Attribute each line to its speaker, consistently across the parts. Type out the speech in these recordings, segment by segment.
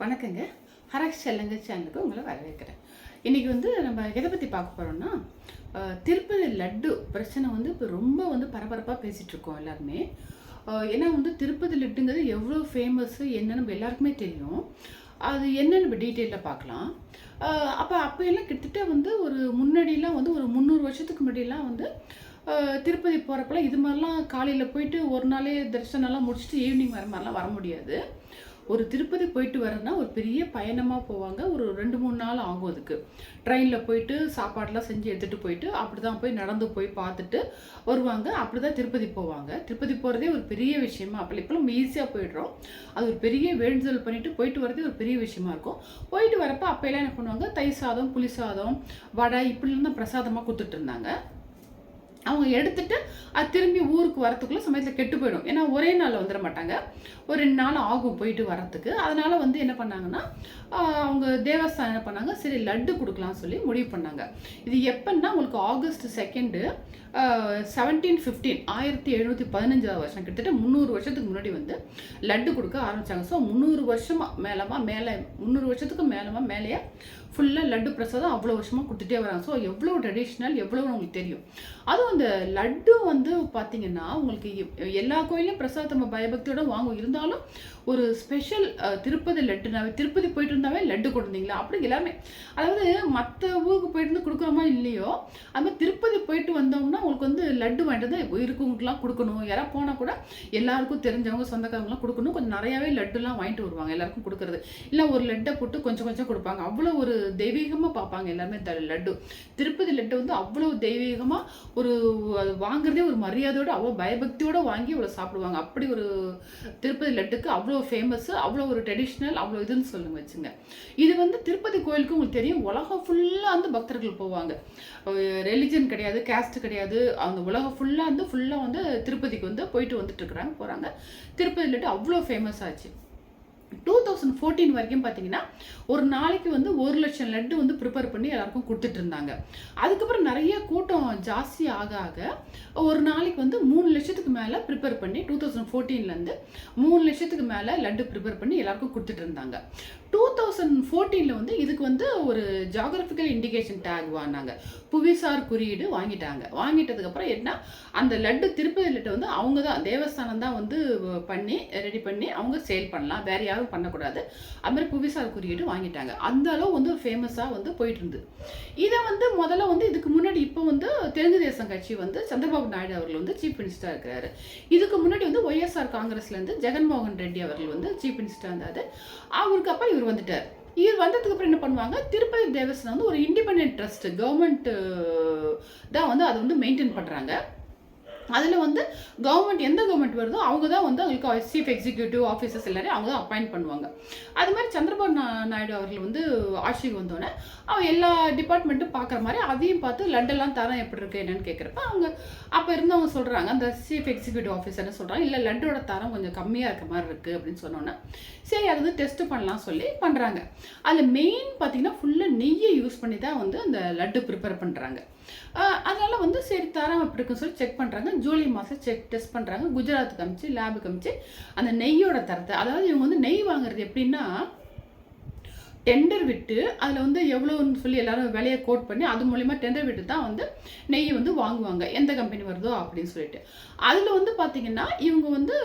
Speaker 1: வணக்கங்க. ஹரஷ் செல்லங்க சேனலுக்கு உங்களை வரவேற்கிறேன். இன்றைக்கி வந்து நம்ம எதை பற்றி பார்க்க போகிறோம்னா திருப்பதி லட்டு பிரச்சனை வந்து இப்போ ரொம்ப வந்து பரபரப்பாக பேசிகிட்ருக்கோம் எல்லாருமே. ஏன்னா வந்து திருப்பதி லட்டுங்கிறது எவ்வளோ ஃபேமஸ்ஸு என்னன்னு நம்ம எல்லாருக்குமே தெரியும். அது என்னன்னு நம்ம டீட்டெயிலில் பார்க்கலாம். அப்போ அப்போ எல்லாம் கிட்டத்தட்ட வந்து ஒரு முன்னாடிலாம் வந்து ஒரு முந்நூறு வருஷத்துக்கு முன்னாடிலாம் வந்து திருப்பதி போகிறப்பெல்லாம் இது மாதிரிலாம் காலையில் போயிட்டு ஒரு நாளே தரிசனம்லாம் முடிச்சுட்டு ஈவினிங் வர மாதிரிலாம் வர முடியாது. ஒரு திருப்பதி போயிட்டு வரேன்னா ஒரு பெரிய பயணமாக போவாங்க. ஒரு ரெண்டு மூணு நாள் ஆகும் அதுக்கு. ட்ரெயினில் போயிட்டு சாப்பாடெலாம் செஞ்சு எடுத்துகிட்டு போயிட்டு அப்படி தான் போய் நடந்து போய் பார்த்துட்டு வருவாங்க. அப்படி தான் திருப்பதி போவாங்க. திருப்பதி போகிறதே ஒரு பெரிய விஷயமா அப்போ இப்போ நம்ம ஈஸியாக போயிடுறோம். அது ஒரு பெரிய வேண்டுதல் பண்ணிட்டு போயிட்டு வரதே ஒரு பெரிய விஷயமா இருக்கும். போயிட்டு வரப்போ அப்போல்லாம் என்ன பண்ணுவாங்க? தை சாதம் புளி சாதம் வடை இப்படிலாம் தான் பிரசாதமாக கொடுத்துட்டு இருந்தாங்க. அவங்க எடுத்துட்டு அது திரும்பி ஊருக்கு வரத்துக்குள்ள சமயத்தில் கெட்டு போயிடும். ஏன்னா ஒரே நாளில் வந்துட மாட்டாங்க. ஒரு ரெண்டு நாள் ஆகும் போயிட்டு வரத்துக்கு அதனால வந்து என்ன பண்ணாங்கன்னா அவங்க தேவஸ்தானம் என்ன பண்ணாங்க? சரி லட்டு கொடுக்கலாம்னு சொல்லி முடிவு பண்ணாங்க. இது எப்பன்னா உங்களுக்கு ஆகஸ்ட் செகண்டு செவன்டீன் ஃபிஃப்டீன் ஆயிரத்தி எழுநூற்றி பதினஞ்சாவது வருஷம். கிட்டத்தட்ட முந்நூறு வருஷத்துக்கு முன்னாடி வந்து லட்டு கொடுக்க ஆரம்பித்தாங்க ஸோ முந்நூறு வருஷமாக மேலமாக மேலே முந்நூறு வருஷத்துக்கு மேலமாக மேலேயே ஃபுல்லாக லட்டு பிரசாதம் அவ்வளோ வருஷமாக கொடுத்துட்டே வராங்க. ஸோ எவ்வளோ ட்ரெடிஷ்னல் எவ்வளோ உங்களுக்கு தெரியும். அதுவும் அந்த லட்டு வந்து பார்த்தீங்கன்னா உங்களுக்கு எல்லா கோயிலையும் பிரசாதம் நம்ம பயபக்தியோட வாங்குவோம். இருந்தாலும் ஒரு ஸ்பெஷல் திருப்பதி லட்டுனாவே திருப்பதி போயிட்டு இருந்தாவே லட்டு கொடுத்தீங்களா? அப்படி எல்லாமே. அதாவது மற்ற ஊருக்கு போயிட்டு இருந்து கொடுக்குறோமா இல்லையோ அது மாதிரி திருப்பதி போயிட்டு வந்தோம்னா உங்களுக்கு வந்து லட்டு வாங்கிட்டு தான் இருக்கவங்களுக்குலாம் கொடுக்கணும். யாராவது போனால் கூட எல்லாருக்கும் தெரிஞ்சவங்க சொந்தக்காரங்களாம் கொடுக்கணும். கொஞ்சம் நிறையாவே லட்டுலாம் வாங்கிட்டு வருவாங்க எல்லாருக்கும் கொடுக்குறது. இல்லை ஒரு லட்டை போட்டு கொஞ்சம் கொஞ்சம் கொடுப்பாங்க. அவ்வளோ ஒரு தெய்வீகமாக பார்ப்பாங்க எல்லாருமே. த லட்டு. திருப்பதி லட்டு வந்து அவ்வளோ தெய்வீகமாக ஒரு அது வாங்குறதே ஒரு மரியாதையோடு அவ்வளோ பயபக்தியோடு வாங்கி அவ்வளோ சாப்பிடுவாங்க. அப்படி ஒரு திருப்பதி லட்டுக்கு அவ்வளோ ஃபேமஸ் அவ்வளோ ஒரு ட்ரெடிஷ்னல் அவ்வளோ இதுன்னு சொல்லுங்க வச்சுங்க. இது வந்து திருப்பதி கோயிலுக்கு உங்களுக்கு தெரியும் உலகம் ஃபுல்லாக வந்து பக்தர்கள் போவாங்க. ரிலிஜன் கிடையாது கேஸ்ட் கிடையாது. அந்த உலகம் ஃபுல்லாக வந்து ஃபுல்லாக வந்து திருப்பதிக்கு வந்து போயிட்டு வந்துட்டு இருக்கிறாங்க போகிறாங்க திருப்பதி லட்டு அவ்வளோ ஃபேமஸ் ஆச்சு. டூ தௌசண்ட் ஃபோர்டீன் வரைக்கும் பார்த்தீங்கன்னா ஒரு நாளைக்கு வந்து ஒரு லட்சம் லட்டு வந்து ப்ரிப்பேர் பண்ணி எல்லாருக்கும் கொடுத்துட்டு இருந்தாங்க. அதுக்கப்புறம் நிறைய கூட்டம் ஜாஸ்தி ஆக ஆக ஒரு நாளைக்கு வந்து மூணு லட்சத்துக்கு மேலே ப்ரிப்பேர் பண்ணி டூ தௌசண்ட் ஃபோர்டீன்லேருந்து மூணு லட்சத்துக்கு மேலே லட்டு ப்ரிப்பேர் பண்ணி எல்லாருக்கும் கொடுத்துட்டு இருந்தாங்க. டூ தௌசண்ட் ஃபோர்டீனில் வந்து இதுக்கு வந்து ஒரு ஜாகிரபிக்கல் இண்டிகேஷன் டேக் வாங்கினாங்க. புவிசார் குறியீடு வாங்கிட்டாங்க. வாங்கிட்டதுக்கப்புறம் என்ன? அந்த லட்டு திருப்பதி லட்டு வந்து அவங்க தான் தேவஸ்தானம் தான் வந்து பண்ணி ரெடி பண்ணி அவங்க சேல் பண்ணலாம். வேற யாரும் பண்ணக்கூடாது. அது மாதிரி புவிசார் குறியீடு வாங்கிட்டாங்க. அந்த அளவு வந்து ஃபேமஸாக வந்து போயிட்டு இருந்து இதை வந்து முதல்ல வந்து இதுக்கு முன்னாடி இப்போ வந்து தெலுங்கு தேசம் கட்சி வந்து சந்திரபாபு நாயுடு அவர்கள் வந்து சீஃப் மினிஸ்டராக இருக்கிறாரு. இதுக்கு முன்னாடி வந்து ஒய்எஸ்ஆர் காங்கிரஸ்லேருந்து ஜெகன்மோகன் ரெட்டி அவர்கள் வந்து சீஃப் மினிஸ்டராக இருந்தார். அவருக்கு அப்போ இவர் வந்துட்டார். இவர் வந்ததுக்கு அப்புறம் என்ன பண்ணுவாங்க? திருப்பதி தேவஸ்தானம் வந்து ஒரு இண்டிபெண்ட் ட்ரஸ்ட் கவர்மெண்ட் தான் வந்து அதை வந்து மெயின்டைன் பண்ணுறாங்க அதில் வந்து கவர்மெண்ட் எந்த கவர்மெண்ட் வருதோ அவங்க தான் வந்து அவங்களுக்கு சீஃப் எக்ஸிக்யூட்டிவ் ஆஃபீஸர்ஸ் எல்லாரையும் அவங்க தான் அப்பாயிண்ட் பண்ணுவாங்க. அது மாதிரி சந்திரபாபு நாயுடு அவர்கள் வந்து ஆட்சிக்கு வந்தோடனே அவன் எல்லா டிபார்ட்மெண்ட்டும் பார்க்குற மாதிரி அதையும் பார்த்து லட்டெல்லாம் தரம் எப்படி இருக்குது என்னன்னு கேட்குறப்ப அவங்க அப்போ இருந்தவங்க சொல்கிறாங்க அந்த சீஃப் எக்ஸிக்யூட்டிவ் ஆஃபீஸர்னு சொல்கிறாங்க இல்லை லட்டோட தரம் கொஞ்சம் கம்மியாக இருக்க மாதிரி இருக்குது அப்படின்னு சொன்னோன்னே சரி அது வந்து டெஸ்ட் பண்ணலாம் சொல்லி பண்ணுறாங்க அதில் மெயின் பார்த்தீங்கன்னா ஃபுல்லாக நெய்யை யூஸ் பண்ணி தான் வந்து அந்த லட்டு ப்ரிப்பேர் பண்ணுறாங்க அதனால் வந்து சரி தரம் அப்படி இருக்குன்னு சொல்லி செக் பண்ணுறாங்க ஜூலை மாதம் செக் டெஸ்ட் பண்ணுறாங்க குஜராத்துக்கு அமிச்சு லேபுக்கு அமிச்சு அந்த நெய்யோட தரத்தை அதாவது இவங்க வந்து நெய் வாங்குறது எப்படின்னா டெண்டர் விட்டு அதில் வந்து எவ்வளோன்னு சொல்லி எல்லாரும் விலையை கோட் பண்ணி அது மூலிமா டெண்டர் விட்டு தான் வந்து நெய் வந்து வாங்குவாங்க. எந்த கம்பெனி வருதோ அப்படின்னு சொல்லிட்டு. அதில் வந்து பார்த்திங்கன்னா இவங்க வந்து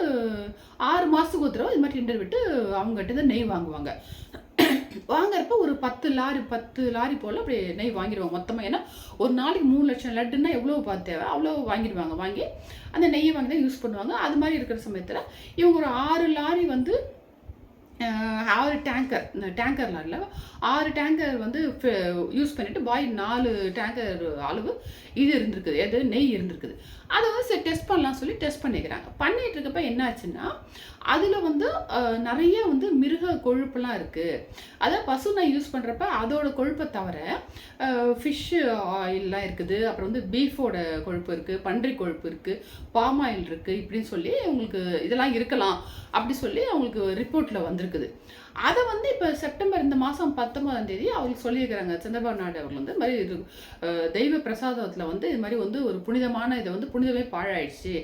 Speaker 1: ஆறு மாதத்துக்கு ஒரு தடவை இது மாதிரி டெண்டர் விட்டு அவங்ககிட்ட தான் நெய் வாங்குவாங்க. வாங்குறப்ப ஒரு பத்து லாரி பத்து லாரி போல் அப்படி நெய் வாங்கிடுவாங்க மொத்தமாக ஏன்னா ஒரு நாளைக்கு மூணு லட்சம் லட்டுன்னா எவ்வளோ பார்த்து தேவை? அவ்வளோ வாங்கிடுவாங்க. வாங்கி அந்த நெய்யை வாங்கி தான் யூஸ் பண்ணுவாங்க. அது மாதிரி இருக்கிற சமயத்தில் இவங்க ஒரு ஆறு லாரி வந்து ஆறு டேங்கர் இந்த டேங்கர்லாம் இல்லை. ஆறு டேங்கர் வந்து யூஸ் பண்ணிவிட்டு பாய் நாலு டேங்கர் அளவு இது இருந்திருக்குது. எது? நெய் இருந்திருக்குது. அதை வந்து சரி டெஸ்ட் பண்ணலாம் சொல்லி டெஸ்ட் பண்ணிக்கிறாங்க. பண்ணிகிட்டு இருக்கப்ப என்னாச்சுன்னா அதில் வந்து நிறைய வந்து மிருக கொழுப்புலாம் இருக்குது அதாவது பசு நான் யூஸ் பண்ணுறப்ப அதோட கொழுப்பை தவிர ஃபிஷ்ஷு ஆயில்லாம் இருக்குது. அப்புறம் வந்து பீஃபோட கொழுப்பு இருக்குது பன்றி கொழுப்பு இருக்குது பாம் ஆயில் இருக்குது இப்படின்னு சொல்லி உங்களுக்கு இதெல்லாம் இருக்கலாம். அப்படி சொல்லி அவங்களுக்கு ரிப்போர்ட்டில் இருக்குது. அதை வந்து இப்போ செப்டம்பர் இந்த மாதம் பத்தொன்பதாம் தேதி அவங்களுக்கு சொல்லியிருக்கிறாங்க. சந்திரபாபு நாயுடு அவர்கள் வந்து மாதிரி இது தெய்வ பிரசாதத்தில் வந்து இது மாதிரி வந்து ஒரு புனிதமான இதை வந்து புனிதமே பாழாயிடுச்சு.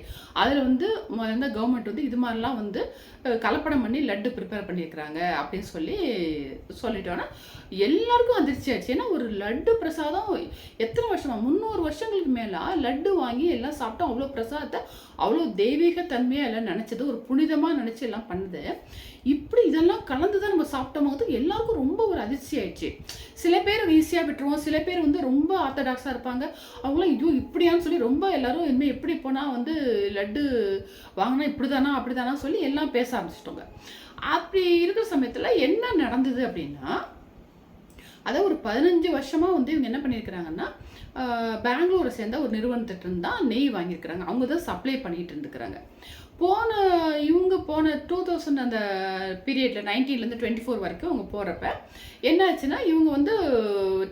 Speaker 1: அதில் வந்து இந்த கவர்மெண்ட் வந்து இது மாதிரிலாம் வந்து கலப்படம் பண்ணி லட்டு ப்ரிப்பேர் பண்ணியிருக்கிறாங்க அப்படின்னு சொல்லி சொல்லிட்டோன்னா எல்லாருக்கும் அதிர்ச்சி ஆயிடுச்சு. ஏன்னா ஒரு லட்டு பிரசாதம் எத்தனை வருஷமா? முந்நூறு வருஷங்களுக்கு மேலே லட்டு வாங்கி எல்லாம் சாப்பிட்டோம். அவ்வளோ பிரசாதத்தை அவ்வளோ தெய்வீக தன்மையாக எல்லாம் நினச்சது ஒரு புனிதமாக நினச்சி எல்லாம் பண்ணுது. இப்படி இதெல்லாம் கலந்து தான் நம்ம சாப்பிட்டோம் போது எல்லாருக்கும் ரொம்ப ஒரு அதிர்ச்சி ஆயிடுச்சு. சில பேர் ஈஸியாக விட்டுருவோம். சில பேர் வந்து ரொம்ப ஆர்த்தடாக்ஸாக இருப்பாங்க. அவங்களாம் ஐயோ இப்படியான்னு சொல்லி ரொம்ப எல்லாரும் இனிமேல் எப்படி போனால் வந்து லட்டு வாங்கினா இப்படி தானா அப்படி தானா சொல்லி எல்லாம் பேச ஆரம்பிச்சிட்டோங்க. அப்படி இருக்கிற சமயத்தில் என்ன நடந்தது அப்படின்னா அதை ஒரு பதினஞ்சு வருஷமாக வந்து இவங்க என்ன பண்ணியிருக்கிறாங்கன்னா பெங்களூரை சேர்ந்த ஒரு நிறுவனத்திட்ட தான் நெய் வாங்கியிருக்கிறாங்க. அவங்க தான் சப்ளை பண்ணிகிட்டு இருந்துக்கிறாங்க. போன இவங்க போன டூ தௌசண்ட் அந்த பீரியடில் நைன்டீன்லேருந்து டுவெண்ட்டி ஃபோர் வரைக்கும் அவங்க போகிறப்ப என்னாச்சுன்னா இவங்க வந்து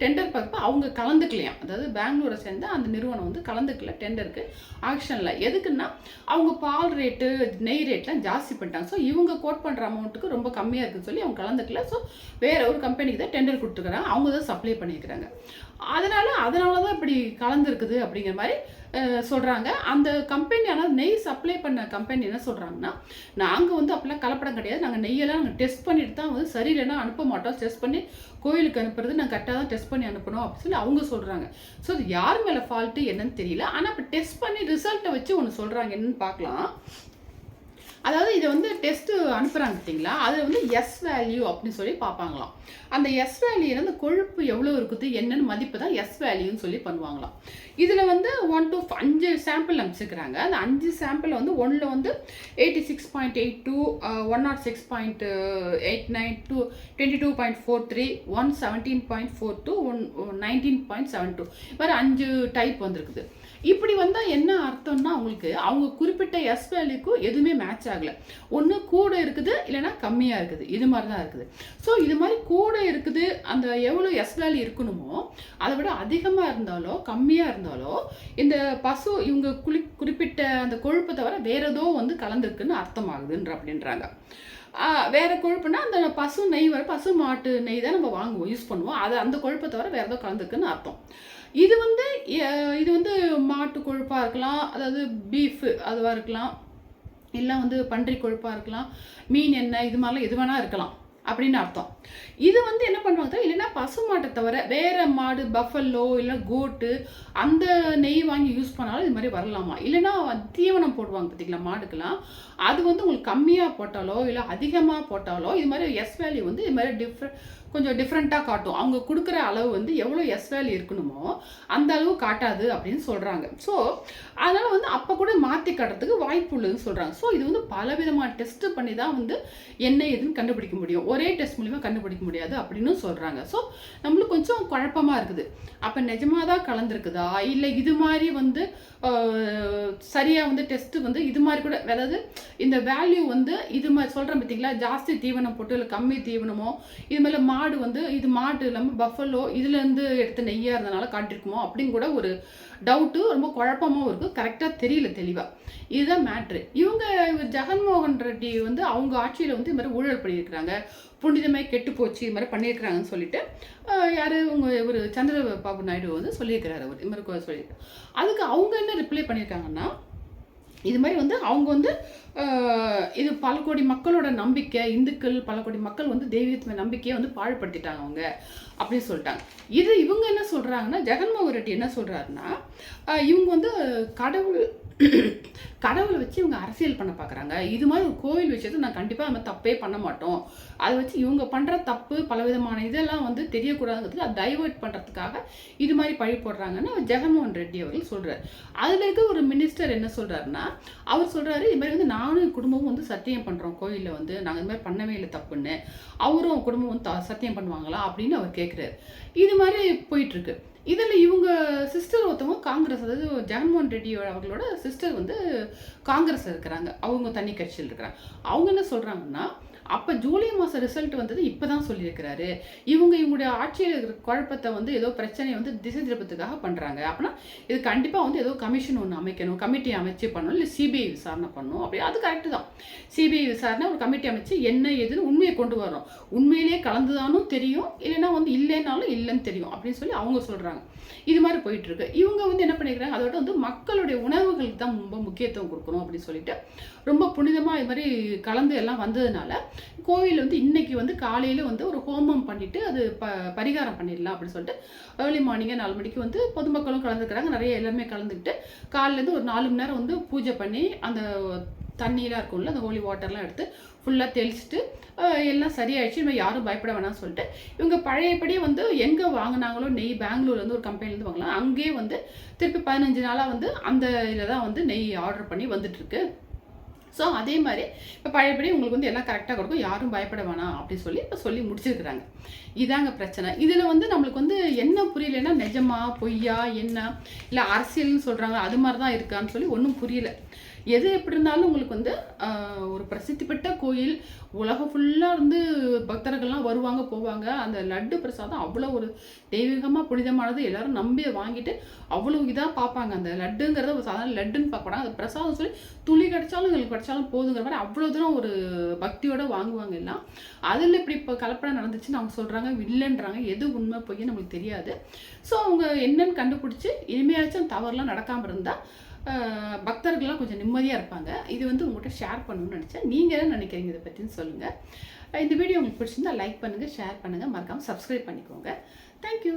Speaker 1: டெண்டர் பார்க்கப்ப அவங்க கலந்துக்கலையாம் அதாவது பெங்களூரை சேர்ந்த அந்த நிறுவனம் வந்து கலந்துக்கல டெண்டருக்கு ஆக்ஷனில் எதுக்குன்னா அவங்க பால் ரேட்டு நெய் ரேட்லாம் ஜாஸ்தி பண்ணிட்டாங்க. ஸோ இவங்க கோட் பண்ணுற அமௌண்ட்டுக்கு ரொம்ப கம்மியாக இருக்குன்னு சொல்லி அவங்க கலந்துக்கல. ஸோ வேற ஒரு கம்பெனிக்கு தான் டெண்டர் கொடுத்துருக்குறாங்க. அவங்க தான் சப்ளை பண்ணியிருக்கிறாங்க. அதனால் அதனால தான் இப்படி கலந்துருக்குது அப்படிங்கிற மாதிரி சொல்கிறாங்க அந்த கம்பெனி ஆனால் நெய் சப்ளை பண்ண கம்பெனி என்ன சொல்கிறாங்கன்னா நாங்கள் வந்து அப்போலாம் கலப்படம் கிடையாது. நாங்கள் நெய்யெல்லாம் நாங்கள் டெஸ்ட் பண்ணிட்டு தான் வந்து சரியில்லைன்னா அனுப்ப மாட்டோம். டெஸ்ட் பண்ணி கோயிலுக்கு அனுப்புறது நாங்கள் கரெக்டாக தான் டெஸ்ட் பண்ணி அனுப்பணும் அப்படின்னு சொல்லி அவங்க சொல்கிறாங்க ஸோ அது யார் மேலே ஃபால்ட்டு என்னன்னு தெரியல. ஆனால் இப்போ டெஸ்ட் பண்ணி ரிசல்ட்டை வச்சு ஒன்று சொல்கிறாங்க என்னன்னு பார்க்கலாம். அதாவது இதை வந்து டெஸ்ட்டு அனுப்புகிறாங்க பார்த்தீங்களா? அது வந்து எஸ் வேல்யூ அப்படின்னு சொல்லி பார்ப்பாங்களாம். அந்த எஸ் வேல்யூ அந்த கொழுப்பு எவ்வளோ இருக்குது என்னென்னு மதிப்பு தான் எஸ் வேல்யூன்னு சொல்லி பண்ணுவாங்களாம். இதில் வந்து ஒன் டூ அஞ்சு சாம்பிள் அனுப்பிச்சிருக்கிறாங்க. அந்த அஞ்சு சாம்பிள் வந்து ஒன்றில் வந்து eighty six point eight two one nought six point eight nine two twenty two point four three one seventeen point four two one nineteen point seven two வேறு அஞ்சு type வந்திருக்குது. இப்படி வந்தால் என்ன அர்த்தம்னா அவங்களுக்கு அவங்க குறிப்பிட்ட எஸ் வேல்யூக்கும் எதுவுமே மேட்ச் ஆகலை. ஒன்று கூட இருக்குது இல்லைன்னா கம்மியாக இருக்குது. இது மாதிரி தான் இருக்குது. ஸோ இது மாதிரி கூட இருக்குது அந்த எவ்வளோ எஸ் வேல்யூ இருக்கணுமோ அதை விட அதிகமாக இருந்தாலோ கம்மியாக இருந்தாலோ இந்த பசு இவங்க குளி குறிப்பிட்ட அந்த கொழுப்பை தவிர வேற ஏதோ வந்து கலந்துருக்குன்னு அர்த்தமாகுதுன்ற அப்படின்றாங்க. வேறு வேற கொழுப்புனா அந்த பசு நெய் வர பசு மாட்டு நெய் தான் நம்ம வாங்குவோம் யூஸ் பண்ணுவோம். அது அந்த கொழுப்பை தவிர வேற ஏதோ கலந்துருக்குன்னு அர்த்தம். இது வந்து இது வந்து மாட்டு கொழுப்பாக இருக்கலாம் அதாவது பீஃபு அதுவாக இருக்கலாம். இல்லை வந்து பன்றி கொழுப்பாக இருக்கலாம் மீன் எண்ணெய் இது மாதிரிலாம் எது வேணால் இருக்கலாம் அப்படின்னு அர்த்தம். இது வந்து என்ன பண்ணுவாங்க இல்லைன்னா பசு மாட்டை தவிர வேற மாடு பஃபல்லோ இல்லை கோட்டு அந்த நெய் வாங்கி யூஸ் பண்ணாலும் இது மாதிரி வரலாமா? இல்லைன்னா தீவனம் போடுவாங்க பார்த்தீங்களா மாடுக்கெல்லாம்? அது வந்து உங்களுக்கு கம்மியாக போட்டாலோ இல்லை அதிகமாக போட்டாலோ இது மாதிரி எஸ் வேல்யூ வந்து இது மாதிரி டிஃப்ரெண்ட் கொஞ்சம் டிஃப்ரெண்ட்டாக காட்டும். அவங்க கொடுக்குற அளவு வந்து எவ்வளோ எஸ் வேல்யூ இருக்கணுமோ அந்த அளவு காட்டாது அப்படின்னு சொல்கிறாங்க ஸோ அதனால் வந்து அப்போ கூட மாற்றி காட்டுறதுக்கு வாய்ப்பு உள்ளதுன்னு சொல்கிறாங்க ஸோ இது வந்து பலவிதமான டெஸ்ட் பண்ணி தான் வந்து என்ன எதுன்னு கண்டுபிடிக்க முடியும். ஒரே டெஸ்ட் மூலிமா கண்டுபிடிக்க முடியாது அப்படின்னு சொல்கிறாங்க ஸோ நம்மளுக்கு கொஞ்சம் குழப்பமாக இருக்குது. அப்போ நிஜமாக தான் கலந்துருக்குதா? இல்லை இது மாதிரி வந்து சரியாக வந்து டெஸ்ட்டு வந்து இது மாதிரி கூட அதாவது இந்த வேல்யூ வந்து இது மாதிரி சொல்கிறேன் பார்த்தீங்களா ஜாஸ்தி தீவனம் போட்டு இல்லை கம்மி தீவனமோ இது மா மாடு வந்து இது மாடு இல்லாமல் பஃபலோ இதுலேருந்து எடுத்த நெய்யாக இருந்தனால காட்டியிருக்குமோ அப்படின்னு கூட ஒரு டவுட்டு ரொம்ப குழப்பமாகவும் இருக்குது கரெக்டாக தெரியல தெளிவாக இதுதான் மேட்ரு இவங்க இவர் ஜெகன்மோகன் ரெட்டி வந்து அவங்க ஆட்சியில் வந்து இது மாதிரி ஊழல் பண்ணியிருக்கிறாங்க. புனிதமே கெட்டு போச்சு இது மாதிரி பண்ணியிருக்கிறாங்கன்னு சொல்லிட்டு யார்? இவங்க உங்க ஒரு சந்திரபாபு நாயுடு வந்து சொல்லியிருக்கிறாரு அவர். இது மாதிரி சொல்லியிருக்காரு. அதுக்கு அவங்க என்ன ரிப்ளை பண்ணியிருக்காங்கன்னா இது மாதிரி வந்து அவங்க வந்து இது பல கோடி மக்களோட நம்பிக்கை இந்துக்கள் பல கோடி மக்கள் வந்து தெய்வீகத்துவ நம்பிக்கையை வந்து பாழ்படுத்திட்டாங்க அவங்க அப்படின்னு சொல்லிட்டாங்க. இது இவங்க என்ன சொல்கிறாங்கன்னா ஜெகன்மோகன் ரெட்டி என்ன சொல்கிறாருன்னா இவங்க வந்து கடவுள் கடவுளை வச்சு இவங்க அரசியல் பண்ண பார்க்குறாங்க இது மாதிரி ஒரு கோவில் விஷயத்தை நான் கண்டிப்பாக நம்ம தப்பே பண்ண மாட்டோம். அதை வச்சு இவங்க பண்ணுற தப்பு பலவிதமான இதெல்லாம் வந்து தெரியக்கூடாதுங்கிறது அதை டைவர்ட் பண்ணுறதுக்காக இது மாதிரி பழி போடுறாங்கன்னு ஜெகன்மோகன் ரெட்டி அவர்கள் சொல்கிறார் அதில் இருக்க ஒரு மினிஸ்டர் என்ன சொல்கிறாருன்னா அவர் சொல்கிறாரு இது மாதிரி வந்து நானும் என் குடும்பமும் வந்து சத்தியம் பண்ணுறோம் கோயிலில் வந்து நாங்கள் இது மாதிரி பண்ணவே இல்லை தப்புன்னு. அவரும் குடும்பம் வந்து சத்தியம் பண்ணுவாங்களா அப்படின்னு அவர் கேட்குறாரு இது மாதிரி போயிட்டுருக்கு. இதில் இவங்க சிஸ்டர் ஒருத்தவங்க காங்கிரஸ் அதாவது ஜெகன்மோகன் ரெட்டி அவர்களோட சிஸ்டர் வந்து காங்கிரஸ் இருக்கிறாங்க. அவங்க தனி கட்சியில் இருக்கிறாங்க. அவங்க என்ன சொல்கிறாங்கன்னா அப்போ ஜூலை மாதம் ரிசல்ட் வந்தது இப்போ தான் சொல்லியிருக்கிறாரு. இவங்க இவங்களுடைய ஆட்சியில் இருக்கிற குழப்பத்தை வந்து ஏதோ பிரச்சனையை வந்து திசை திருப்பத்துக்காக பண்ணுறாங்க அப்படின்னா இது கண்டிப்பாக வந்து ஏதோ கமிஷன் ஒன்று அமைக்கணும் கமிட்டி அமைச்சு பண்ணணும் இல்லை சிபிஐ விசாரணை பண்ணணும். அப்படி அது கரெக்டு தான். சிபிஐ விசாரணை ஒரு கமிட்டி அமைச்சு என்ன ஏதுன்னு உண்மையை கொண்டு வரணும். உண்மையிலேயே கலந்துதானும் தெரியும். இல்லைன்னா வந்து இல்லைனாலும் இல்லைன்னு தெரியும். அப்படின்னு சொல்லி அவங்க சொல்கிறாங்க இது மாதிரி போயிட்டுருக்கு. இவங்க வந்து என்ன பண்ணிக்கிறாங்க? அதோட வந்து மக்களுடைய உணவுகளுக்கு தான் ரொம்ப முக்கியத்துவம் கொடுக்கணும் அப்படின்னு சொல்லிட்டு ரொம்ப புனிதமாக இது மாதிரி கலந்து எல்லாம் வந்ததுனால கோவில் வந்து இன்னைக்கு வந்து காலையில் வந்து ஒரு ஹோமம் பண்ணிவிட்டு அது ப பரிகாரம் பண்ணிடலாம் அப்படின்னு சொல்லிட்டு ஏர்லி மார்னிங்கே நாலு மணிக்கு வந்து பொதுமக்களும் கலந்துக்கிறாங்க. நிறைய எல்லாருமே கலந்துக்கிட்டு காலையிலேருந்து ஒரு நாலு மணி நேரம் வந்து பூஜை பண்ணி அந்த தண்ணியெலாம் இருக்கும்ல அந்த ஹோலி வாட்டர்லாம் எடுத்து ஃபுல்லாக தெளிச்சிட்டு எல்லாம் சரியாயிடுச்சு இனிமேல் யாரும் பயப்பட வேணாம்னு சொல்லிட்டு இவங்க பழையபடி வந்து எங்கே வாங்கினாங்களோ நெய் பெங்களூர்லேருந்து ஒரு கம்பெனிலேருந்து வாங்கலாம். அங்கேயே வந்து திருப்பி பதினஞ்சு நாளாக வந்து அந்த இதில் தான் வந்து நெய் ஆர்டர் பண்ணி வந்துட்டுருக்கு ஸோ அதே மாதிரி இப்போ பழையபடி உங்களுக்கு வந்து எல்லாம் கரெக்டாக கொடுக்கும்? யாரும் பயப்பட வேணாம் அப்படின்னு சொல்லி இப்போ சொல்லி முடிச்சிருக்கிறாங்க. இதாங்க பிரச்சனை. இதில் வந்து நம்மளுக்கு வந்து என்ன புரியலைன்னா நிஜமா பொய்யா என்ன? இல்லை அரசியல்னு சொல்கிறாங்க அது மாதிரி தான் இருக்கான்னு சொல்லி ஒன்றும் புரியல. எது எப்படி இருந்தாலும் உங்களுக்கு வந்து ஒரு பிரசித்தி பெற்ற கோயில் உலகம் ஃபுல்லாக வந்து பக்தர்கள்லாம் வருவாங்க போவாங்க. அந்த லட்டு பிரசாதம் அவ்வளோ ஒரு தெய்வீகமாக புனிதமானது எல்லாரும் நம்பி வாங்கிட்டு அவ்வளோ இதாக பார்ப்பாங்க. அந்த லட்டுங்கிறத ஒரு சாதாரண லட்டுன்னு பார்க்க அந்த பிரசாதம் சொல்லி துளி கிடைச்சாலும் எங்களுக்கு கிடைச்சாலும் போதுங்கிற மாதிரி அவ்வளோ தூரம் ஒரு பக்தியோடு வாங்குவாங்க எல்லாம். அதில் இப்படி இப்போ கலப்படம் நடந்துச்சுன்னு அவங்க சொல்கிறாங்க இல்லைன்றாங்க. எது உண்மை போய் நம்மளுக்கு தெரியாது. ஸோ அவங்க என்னன்னு கண்டுபிடிச்சி இனிமையாச்சும் தவறுலாம் நடக்காமல் இருந்தால் பக்தர்கள்லாம் கொஞ்சம் நிம்மதியாக இருப்பாங்க. இது வந்து உங்கள்கிட்ட ஷேர் பண்ணணும்னு நினச்சேன். நீங்கள் என்ன நினைக்கிறீங்க இதை பற்றின்னு சொல்லுங்கள் இந்த வீடியோ உங்களுக்கு பிடிச்சிருந்தா லைக் பண்ணுங்கள் ஷேர் பண்ணுங்கள் மறக்காமல் சப்ஸ்கிரைப் பண்ணிக்கோங்க. தேங்க்யூ